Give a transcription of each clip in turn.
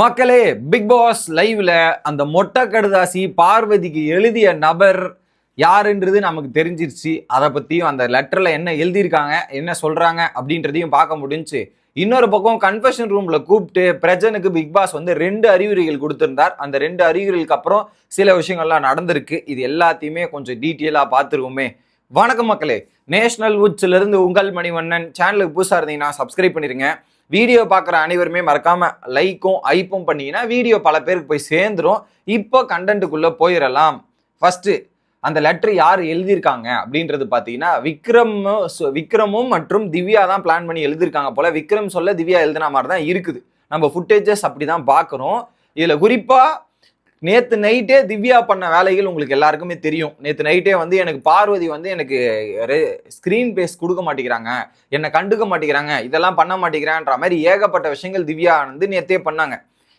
மக்களே big pass லைவ்ல அந்த மொட்டை கடுதாசி பார்வதிக்கு எழுதிய நபர் யாருன்றது நமக்கு தெரிஞ்சிருச்சு. அதை பற்றியும் அந்த லெட்டரில் என்ன எழுதியிருக்காங்க என்ன சொல்கிறாங்க அப்படின்றதையும் பார்க்க முடிஞ்சு இன்னொரு பக்கம் கன்ஃபெஷன் ரூமில் கூப்பிட்டு பிரஜனுக்கு பிக் பாஸ் வந்து ரெண்டு அறிகுறிகள் கொடுத்துருந்தார். அந்த ரெண்டு அறிகுறிகளுக்கு அப்புறம் சில விஷயங்கள்லாம் நடந்திருக்கு. இது எல்லாத்தையுமே கொஞ்சம் டீட்டெயிலாக பார்த்துருவோமே. வணக்கம் மக்களே. நேஷனல் உட்ஸ்லேருந்து இருந்து உங்கள் மணிவண்ணன். சேனலுக்கு புதுசாக இருந்தீங்கன்னா சப்ஸ்கிரைப் பண்ணிருங்க. வீடியோ பார்க்குற அனைவருமே மறக்காம லைக்கும் ஐப்பும் பண்ணீங்கன்னா வீடியோ பல பேருக்கு போய் சேர்ந்துரும். இப்போ கண்டென்ட்டுக்குள்ளே போயிடலாம் ஃபஸ்ட்டு அந்த லெட்டர் யார் எழுதியிருக்காங்க அப்படின்றது பார்த்தீங்கன்னா விக்ரம் சு- விக்ரமும் மற்றும் திவ்யா தான் பிளான் பண்ணி எழுதியிருக்காங்க போல. விக்ரம் சொல்ல திவ்யா எழுதின மாதிரி தான் இருக்குது. நம்ம ஃபுட்டேஜஸ் அப்படி தான் பார்க்குறோம். இதில் குறிப்பாக நேற்று நைட்டே திவ்யா பண்ண வேலைகள் உங்களுக்கு எல்லாருக்குமே தெரியும். நேற்று நைட்டே வந்து எனக்கு பார்வதி வந்து எனக்கு ஸ்க்ரீன் பேஸ் கொடுக்க மாட்டேங்கிறாங்க. என்னை கண்டுக்க மாட்டேங்கிறாங்க. இதெல்லாம் பண்ண மாட்டேங்கிறான்ற மாதிரி ஏகப்பட்ட விஷயங்கள் திவ்யா வந்து நேற்றே பண்ணாங்க.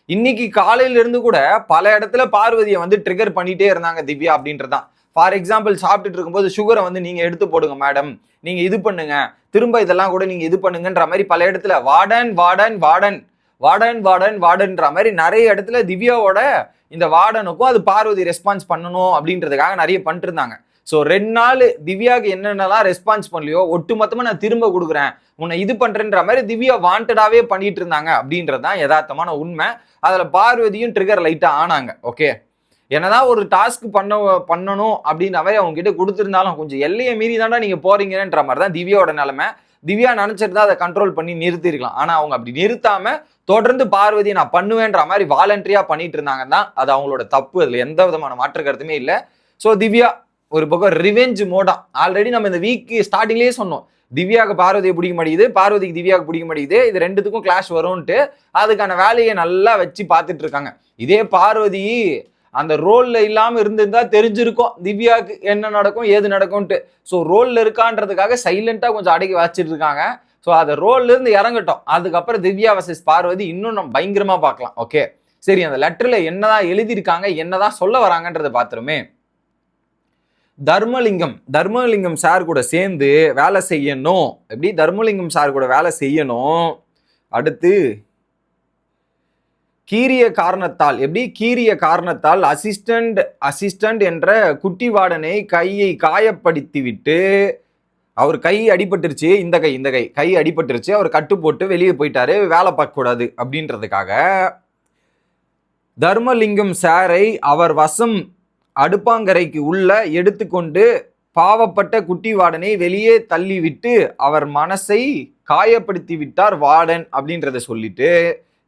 இன்னைக்கு காலையிலிருந்து கூட பல இடத்துல பார்வதியை வந்து ட்ரிகர் பண்ணிட்டே இருந்தாங்க திவ்யா அப்படின்றதான். ஃபார் எக்ஸாம்பிள் சாப்பிட்டுட்டு இருக்கும்போது சுகரை வந்து நீங்கள் எடுத்து போடுங்க மேடம் நீங்கள் இது பண்ணுங்க. திரும்ப இதெல்லாம் கூட நீங்கள் இது பண்ணுங்கன்ற மாதிரி பல இடத்துல warden warden warden warden warden வார்டன்ற மாதிரி நிறைய இடத்துல திவ்யாவோட இந்த வார்டனுக்கும் அது பார்வதி ரெஸ்பான்ஸ் பண்ணணும் அப்படின்றதுக்காக நிறைய பண்ணிட்டு இருந்தாங்க ஸோ ரெண்டு நாள் திவ்யாவுக்கு என்னென்னலாம் ரெஸ்பான்ஸ் பண்ணலையோ ஒட்டுமொத்தமாக நான் திரும்ப கொடுக்குறேன். உன்னை இது பண்ணுறேன்ற மாதிரி திவ்யா வாண்டடாகவே பண்ணிட்டு இருந்தாங்க அப்படின்றது தான் யதார்த்தமான உண்மை. அதில் பார்வதியும் ட்ரிகர் லைட்டாக ஆனாங்க ஓகே என்னதான் ஒரு டாஸ்க் பண்ண பண்ணணும் அப்படின்ற மாதிரி அவங்க கிட்ட கொடுத்துருந்தாலும் கொஞ்சம் எல்லையை மீறி தாண்டா நீங்கள் போறீங்கன்ற மாதிரி தான் திவ்யாவோட நிலமை. திவ்யா நினைச்சிருந்தா அதை கண்ட்ரோல் பண்ணி நிறுத்திருக்கலாம் ஆனால் அவங்க அப்படி நிறுத்தாம தொடர்ந்து பார்வதி நான் பண்ணுவேன்ற மாதிரி வாலண்டரியா பண்ணிட்டு இருந்தாங்க தான் அது அவங்களோட தப்பு. அதில் எந்த விதமான மாற்று கருத்துமே இல்லை. ஸோ திவ்யா ஒரு பக்கம் ரிவெஞ்ச் மோடா ஆல்ரெடி நம்ம இந்த வீக் ஸ்டார்டிங்லேயே சொன்னோம். திவ்யாவுக்கு பார்வதியை பிடிக்க மாட்டேங்குது பார்வதிக்கு திவ்யாவுக்கு பிடிக்க மாட்டேங்குது இது ரெண்டுத்துக்கும் கிளாஷ் வரும்ன்ட்டு அதுக்கான வேலையை நல்லா வச்சு பார்த்துட்டு இருக்காங்க. இதே பார்வதி அந்த ரோலில் இல்லாமல் இருந்திருந்தா தெரிஞ்சிருக்கும் திவ்யாவுக்கு என்ன நடக்கும் ஏது நடக்கும்ட்டு ஸோ ரோலில் இருக்கான்றதுக்காக சைலண்ட்டாக கொஞ்சம் அடக்கி வச்சிட்டு இருக்காங்க. ஸோ அதை ரோல்ல இருந்து இறங்கட்டும். அதுக்கப்புறம் திவ்யா வசஸ் பார்வதி இன்னும் நம்ம பயங்கரமாக பார்க்கலாம். ஓகே சரி அந்த லெட்டர்ல என்னதான் எழுதியிருக்காங்க என்னதான் சொல்ல வராங்கன்றதை பார்த்துருமே. தர்மலிங்கம் தர்மலிங்கம் சார் கூட சேர்ந்து வேலை செய்யணும். எப்படி தர்மலிங்கம் சார் கூட வேலை செய்யணும்? அடுத்து கீரிய காரணத்தால் எப்படி? கீரிய காரணத்தால் அசிஸ்டண்ட் அசிஸ்டண்ட் என்ற குட்டி வார்டனை கையை காயப்படுத்தி விட்டு அவர் கை அடிபட்டுருச்சு இந்த கை இந்த கை கை அடிபட்டுருச்சு அவர் கட்டு போட்டு வெளியே போயிட்டாரு வேலை பார்க்கக்கூடாது அப்படின்றதுக்காக தர்மலிங்கம் சாரை அவர் வசம் அடுப்பாங்கரைக்கு உள்ள எடுத்துக்கொண்டு பாவப்பட்ட குட்டி வார்டனை வெளியே தள்ளிவிட்டு அவர் மனசை காயப்படுத்தி விட்டார் வார்டன் அப்படின்றத சொல்லிட்டு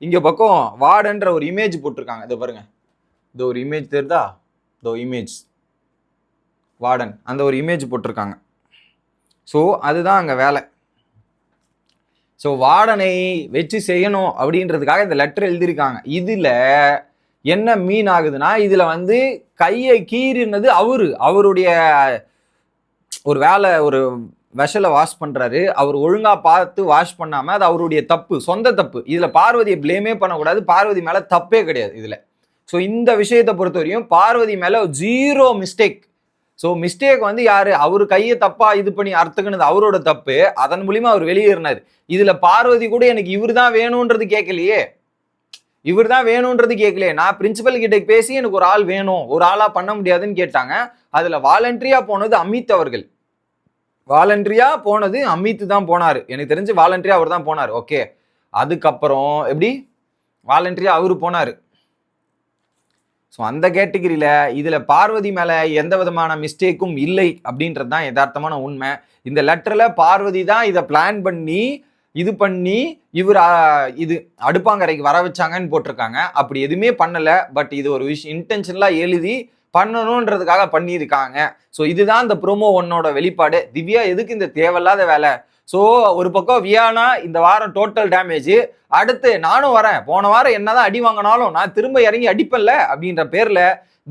இங்கே பக்கம் வார்டன்ற ஒரு இமேஜ் போட்டிருக்காங்க. இதை பாருங்க. இந்த ஒரு இமேஜ் தெரியுதா? இதோ இமேஜ் வார்டன். அந்த ஒரு இமேஜ் போட்டிருக்காங்க. ஸோ அதுதான் அங்கே வேலை. ஸோ வார்டனை வச்சு செய்யணும் அப்படின்றதுக்காக இந்த லெட்டர் எழுதியிருக்காங்க. இதில் என்ன மீன் ஆகுதுன்னா இதில் வந்து கையை கீறினது அவரு. அவருடைய ஒரு வேலை ஒரு விஷலை வாஷ் பண்ணுறாரு அவர் ஒழுங்காக பார்த்து வாஷ் பண்ணாமல் அது அவருடைய தப்பு சொந்த தப்பு. இதில் பார்வதியை ப்ளேமே பண்ணக்கூடாது. பார்வதி மேலே தப்பே கிடையாது இதில். ஸோ இந்த விஷயத்தை பொறுத்தவரையும் பார்வதி மேலே ஜீரோ மிஸ்டேக் ஸோ மிஸ்டேக் வந்து யார்? அவர் கையை தப்பாக இது பண்ணி அறுத்துக்கினது அவரோட தப்பு. அதன் மூலிமா அவர் வெளியேறினார். இதில் பார்வதி கூட எனக்கு இவர் தான் வேணுன்றது கேட்கலையே. இவர் தான் வேணுன்றது கேட்கலையே. நான் பிரின்சிபல் கிட்ட பேசி எனக்கு ஒரு ஆள் வேணும். ஒரு ஆளாக பண்ண முடியாதுன்னு கேட்டாங்க. அதில் வாலண்டரியாக போனது அமித் அவர்கள். வாலண்டரியா போனது அமித் தான் போனாரு. எனக்கு தெரிஞ்சு வாலண்டரியா அவர் தான் போனார். ஓகே. அதுக்கப்புறம் எப்படி? வாலண்டரியா அவரு போனாரு. ஸோ அந்த கேட்டகிரியில் இதில் பார்வதி மேலே எந்த விதமான மிஸ்டேக்கும் இல்லை அப்படின்றது தான் யதார்த்தமான உண்மை. இந்த லெட்டரில் பார்வதி தான் இதை பிளான் பண்ணி இது பண்ணி இவர் இது அடுப்பாங்கரைக்கு வர வச்சாங்கன்னு போட்டிருக்காங்க. அப்படி எதுவுமே பண்ணலை. பட் இது ஒரு விஷயம் இன்டென்ஷனலாக எழுதி பண்ணணுன்றதுக்காக பண்ணியிருக்காங்க. ஸோ இதுதான் இந்த ப்ரோமோ ஒன்னோட வெளிப்பாடு. திவ்யா எதுக்கு இந்த தேவையில்லாத வேலை? ஸோ ஒரு பக்கம் வியானா இந்த வாரம் டோட்டல் டேமேஜ் அடுத்து நானும் வரேன். போன வாரம் என்னதான் அடி வாங்கினாலும் நான் திரும்ப இறங்கி அடிப்பேன்ல அப்படின்ற பேர்ல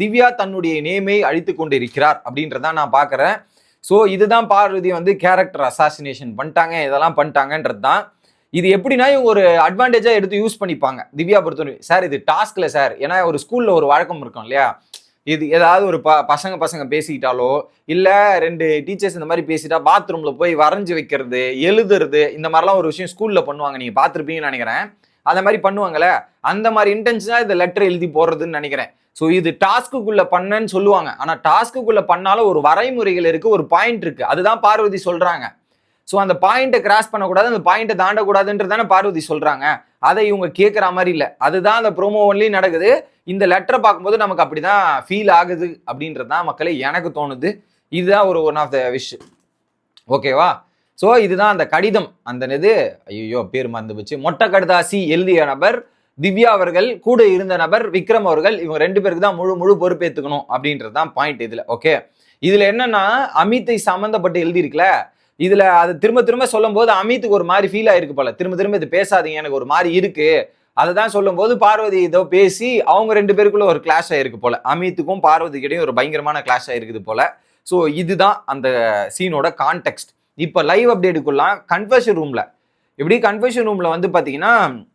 திவ்யா தன்னுடைய நேமை அழித்து கொண்டு இருக்கிறார் அப்படின்றத நான் பார்க்குறேன். ஸோ இதுதான் பார்வதி வந்து கேரக்டர் அசாசினேஷன் பண்ணிட்டாங்க. இதெல்லாம் பண்ணிட்டாங்கன்றது தான் இது எப்படின்னா இவங்க ஒரு அட்வான்டேஜாக எடுத்து யூஸ் பண்ணிப்பாங்க. திவ்யா பொறுத்தவரை. சார் இது டாஸ்கில் சார் ஏன்னா ஒரு ஸ்கூலில் ஒரு வழக்கம் இருக்கும் இல்லையா? இது ஏதாவது ஒரு ப பசங்க பசங்க பேசிக்கிட்டாலோ இல்லை ரெண்டு டீச்சர்ஸ் இந்த மாதிரி பேசிட்டா பாத்ரூமில் போய் வரைஞ்சி வைக்கிறது எழுதுறது இந்த மாதிரிலாம் ஒரு விஷயம் ஸ்கூலில் பண்ணுவாங்க. நீங்கள் பார்த்துருப்பீங்கன்னு நினைக்கிறேன். அந்த மாதிரி பண்ணுவாங்கல்ல. அந்த மாதிரி இன்டென்ஷனாக இந்த லெட்டர் எழுதி போடுறதுன்னு நினைக்கிறேன். ஸோ இது டாஸ்க்குள்ள பண்ணேன்னு சொல்லுவாங்க. ஆனால் டாஸ்க்குள்ள பண்ணாலும் ஒரு வரைமுறைகள் இருக்கு ஒரு பாயிண்ட் இருக்கு. அதுதான் பார்வதி சொல்றாங்க. ஸோ அந்த பாயிண்ட்டை கிராஸ் பண்ணக்கூடாது அந்த பாயிண்ட்டை தாண்டக்கூடாதுன்றதானே பார்வதி சொல்றாங்க. அதை இவங்க கேட்குற மாதிரி இல்லை. அதுதான் அந்த ப்ரோமோ ஒன்லையும் நடக்குது. இந்த லெட்டரை பார்க்கும்போது நமக்கு அப்படி தான் ஃபீல் ஆகுது அப்படின்றது தான் மக்களே எனக்கு தோணுது. இதுதான் ஒரு ஒன் ஆஃப் த விஷ் ஓகேவா ஸோ இதுதான் அந்த கடிதம். அந்த இது ஐயோ பேர் மறந்து போச்சு. மொட்டை கடுதாசி எழுதிய நபர் திவ்யா அவர்கள் கூட இருந்த நபர் விக்ரம் அவர்கள் இவங்க ரெண்டு பேருக்கு தான் முழு முழு பொறுப்பேற்றுக்கணும் அப்படின்றது தான் பாயிண்ட் இதில். ஓகே இதில் என்னன்னா அமித்தை சம்மந்தப்பட்டு எழுதியிருக்கல? இதில் அது திரும்ப திரும்ப சொல்லும் போது அமித்துக்கு ஒரு மாதிரி ஃபீல் ஆயிருக்கு போல. திரும்ப திரும்ப இது பேசாதீங்க எனக்கு ஒரு மாதிரி இருக்குது அதை தான் சொல்லும்போது பார்வதி ஏதோ பேசி அவங்க ரெண்டு பேருக்குள்ள ஒரு கிளாஷ் ஆயிருக்கு போல. அமித்துக்கும் பார்வதிக்கிட்டையும் ஒரு பயங்கரமான கிளாஷ் ஆயிருக்குது போல. ஸோ இதுதான் அந்த சீனோட கான்டெக்ட் இப்போ லைவ் அப்டேட்டுக்குலாம் கன்ஃபர்ஷன் ரூம்ல எப்படி கன்ஃபர்ஷன் ரூம்ல வந்து பார்த்தீங்கன்னா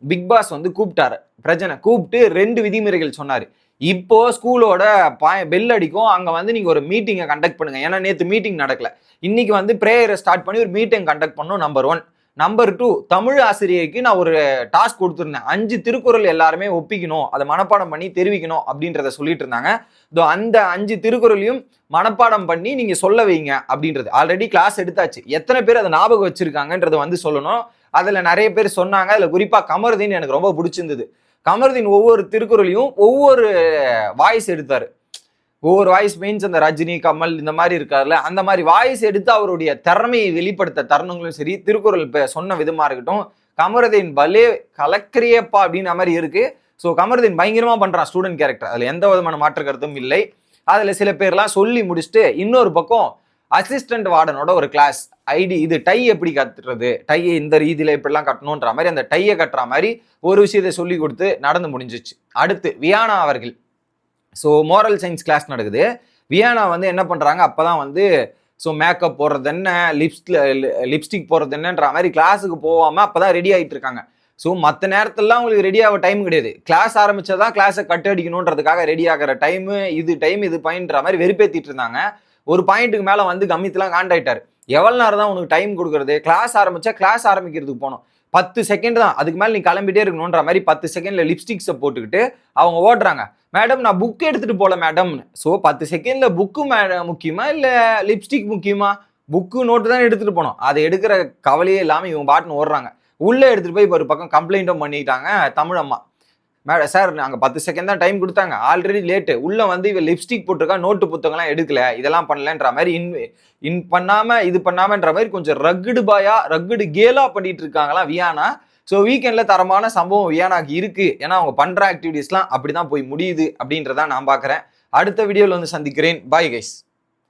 பிக் பாஸ் வந்து கூப்பிட்டாரு. பிரச்சனை கூப்பிட்டு ரெண்டு விதிமுறைகள் சொன்னார். இப்போ ஸ்கூலோட பாய பெல் அடிக்கும். அங்கே வந்து நீங்கள் ஒரு மீட்டிங்கை கண்டக்ட் பண்ணுங்க. ஏன்னா நேற்று மீட்டிங் நடக்கல. இன்னைக்கு வந்து ப்ரேயரை ஸ்டார்ட் பண்ணி ஒரு மீட்டிங் கண்டக்ட் பண்ணும் number one number two Tamil ஆசிரியருக்கு நான் ஒரு டாஸ்க் கொடுத்துருந்தேன். அஞ்சு திருக்குறள் எல்லாருமே ஒப்பிக்கணும். அதை மனப்பாடம் பண்ணி தெரிவிக்கணும் அப்படின்றத சொல்லிட்டு இருந்தாங்க. இதோ அந்த அஞ்சு திருக்குறளையும் மனப்பாடம் பண்ணி நீங்க சொல்ல வைங்க அப்படின்றது. ஆல்ரெடி கிளாஸ் எடுத்தாச்சு. எத்தனை பேர் அதை ஞாபகம் வச்சிருக்காங்கன்றதை வந்து சொல்லணும். அதில் நிறைய பேர் சொன்னாங்க. அதில் குறிப்பாக கமருதீன் எனக்கு ரொம்ப பிடிச்சிருந்தது. கமருதீன் ஒவ்வொரு திருக்குறளையும் ஒவ்வொரு வாய்ஸ் எடுத்தார். ஒவ்வொரு வாய்ஸ் மீன்ஸ் அந்த ரஜினி கமல் இந்த மாதிரி இருக்காருல்ல அந்த மாதிரி வாய்ஸ் எடுத்து அவருடைய திறமையை வெளிப்படுத்த தருணங்களும் சரி திருக்குறள் இப்போ சொன்ன விதமாக இருக்கட்டும் கமரதின் பலே கலக்கிரியப்பா அப்படின்ற மாதிரி இருக்குது ஸோ கமருதீன் பயங்கரமாக பண்ணுறான் ஸ்டூடெண்ட் கேரக்டர் அதில் எந்த விதமான மாற்று கருத்தும் இல்லை. அதில் சில பேர்லாம் சொல்லி முடிச்சுட்டு இன்னொரு பக்கம் அசிஸ்டன்ட் வார்டனோட ஒரு கிளாஸ் ஐடி இது டை எப்படி கட்டுறது? டையை இந்த ரீதியில் இப்படிலாம் கட்டணுன்ற மாதிரி அந்த டையை கட்டுற மாதிரி ஒரு விஷயத்தை சொல்லி கொடுத்து நடந்து முடிஞ்சிச்சு. அடுத்து வியானா அவர்கள். ஸோ மோரல் சயின்ஸ் கிளாஸ் நடக்குது. வியானா வந்து என்ன பண்ணுறாங்க அப்போ தான் வந்து ஸோ மேக்கப் போடுறது என்ன லிப்ஸ்ல லிப்ஸ்டிக் போடுறது என்னன்ற மாதிரி கிளாஸுக்கு அப்போ தான் ரெடி ஆகிட்டு இருக்காங்க. ஸோ மற்ற நேரத்துலலாம் உங்களுக்கு ரெடி ஆக டைம் கிடையாது. கிளாஸ் ஆரம்பிச்சாதான் கிளாஸை கட் அடிக்கணுன்றதுக்காக ரெடி ஆகிற டைமு இது டைம் இது பாயிண்ட்ற மாதிரி வெறுப்பேற்றிட்டு இருந்தாங்க. ஒரு பாயிண்ட்டுக்கு மேலே வந்து கம்மித்துலாம் காண்டாயிட்டார். எவ்வளோ நேரம் தான் உனக்கு டைம் கொடுக்குறது? கிளாஸ் ஆரம்பித்தா கிளாஸ் ஆரம்பிக்கிறதுக்கு போகணும். பத்து செகண்ட் தான். அதுக்கு மேலே நீ கிளம்பிட்டே இருக்கணுன்ற மாதிரி பத்து செகண்டில் லிப்ஸ்டிக்ஸை போட்டுக்கிட்டு அவங்க ஓடுறாங்க. மேடம் நான் புக் எடுத்துகிட்டு போகல மேடம்னு ஸோ பத்து செகண்டில் புக்கு மேடம் முக்கியமா இல்லை லிப்ஸ்டிக் முக்கியமா? புக்கு நோட்டு தான் எடுத்துகிட்டு போனோம். அதை எடுக்கிற கவலையே இல்லாமல் இவங்க பாட்டுன்னு ஓடுறாங்க. உள்ளே எடுத்துகிட்டு போய் இப்போ ஒரு பக்கம் கம்ப்ளைண்ட்டும் பண்ணிட்டாங்க தமிழம்மா மேடம் சார் நாங்கள் பத்து செகண்ட் தான் டைம் கொடுத்தாங்க. ஆல்ரெடி லேட்டு உள்ளே வந்து இவன் லிப்ஸ்டிக் போட்டிருக்கா நோட்டு புத்தகம்லாம் எடுக்கல. இதெல்லாம் பண்ணலன்ற மாதிரி இன் இன் பண்ணாமல் இது பண்ணாமன்ற மாதிரி கொஞ்சம் ரக்குடு பாயா ரக்குடு கேலா பண்ணிட்டு இருக்காங்களா வியானா ஸோ வீக்கெண்டில் தரமான சம்பவம் வியானாக்கு இருக்குது ஏன்னா அவங்க பண்ணுற ஆக்டிவிட்டீஸ்லாம் அப்படிதான் போய் முடியுது அப்படின்றத நான் பார்க்குறேன் அடுத்த வீடியோவில் வந்து சந்திக்கிறேன். Bye guys